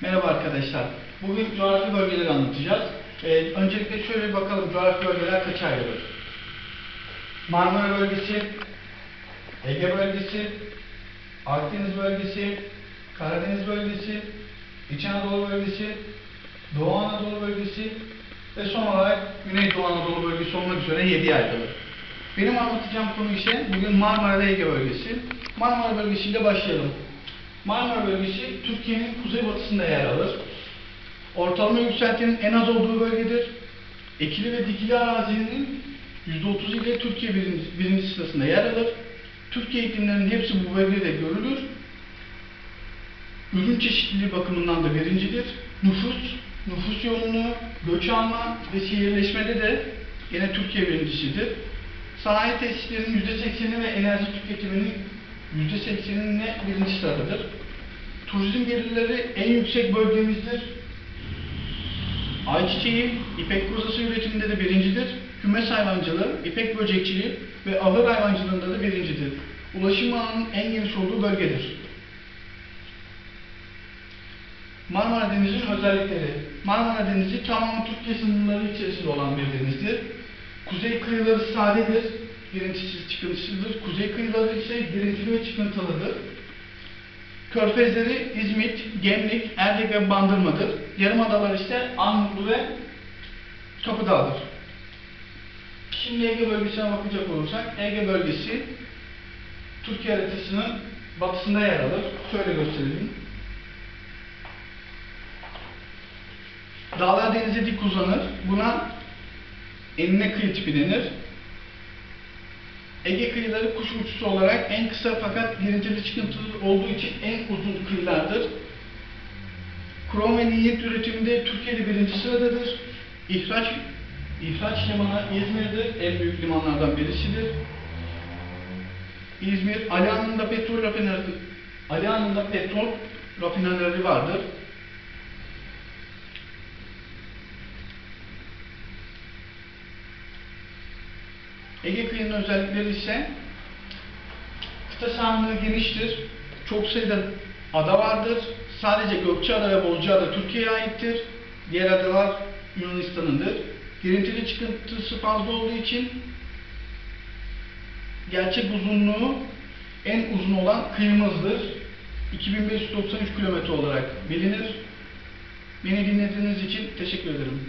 Merhaba arkadaşlar. Bugün coğrafi bölgeleri anlatacağız. Ee, öncelikle şöyle bir bakalım coğrafi bölgeler kaça ayrılır? Marmara bölgesi, Ege bölgesi, Akdeniz bölgesi, Karadeniz bölgesi, İç Anadolu bölgesi, Doğu Anadolu bölgesi ve son olarak Güneydoğu Anadolu bölgesi olmak üzere 7'ye ayrılır. Benim anlatacağım konu ise bugün Marmara ve Ege bölgesi. Marmara bölgesiyle başlayalım. Marmara bölgesi Türkiye'nin kuzeybatısında yer alır. Ortalama yükseltinin en az olduğu bölgedir. Ekili ve dikili arazinin %30 ile Türkiye birinci, birinci sırasında yer alır. Türkiye iklimlerinin hepsi bu bölgede görülür. Ürün çeşitliliği bakımından da birincidir. Nüfus, nüfus yoğunluğu, göç alma ve şehirleşmede de yine Türkiye birincisidir. Sanayi tesislerinin %80'i ve enerji tüketiminin %80'ine birinci sıradadır. Turizm gelirleri en yüksek bölgemizdir. Ayçiçeği, ipek kozası üretiminde de birincidir. Kümes hayvancılığı, ipek böcekçiliği ve ahır hayvancılığında da birincidir. Ulaşım ağının en geniş olduğu bölgedir. Marmara Denizi'nin özellikleri. Marmara Denizi tamamen Türkiye sınırları içerisinde olan bir denizdir. Kuzey kıyıları sadedir, girintisiz çıkıntısızdır. Kuzey kıyıları ise girintili ve çıkıntılıdır. Körfezleri İzmit, Gemlik, Erdek ve Bandırma'dır. Yarımadalar ise Armutlu ve Kapıdağ'dır. Şimdi Ege bölgesine bakacak olursak, Ege bölgesi Türkiye haritasının batısında yer alır. Şöyle gösterelim. Dağlar denize dik uzanır. Buna enine kıyı tipi denir. Ege kıyıları kuş uçuşu olarak en kısa fakat girintili çıkıntılı olduğu için en uzun kıyılardır. Krom ve niyet üretiminde Türkiye'de birinci sıradadır. İhraç, ihraç limanı İzmir'dir. En büyük limanlardan birisidir. İzmir, Aliağan'ında petrol rafineri, Aliağan'ında petrol rafinerileri vardır. Ege kıyının özellikleri ise kıta sahanlığı geniştir. Çok sayıda ada vardır. Sadece Gökçeada ve Bozcaada Türkiye'ye aittir. Diğer adalar Yunanistan'ındır. Girintili çıkıntısı fazla olduğu için gerçek uzunluğu en uzun olan kıyımızdır. 2593 kilometre olarak bilinir. Beni dinlediğiniz için teşekkür ederim.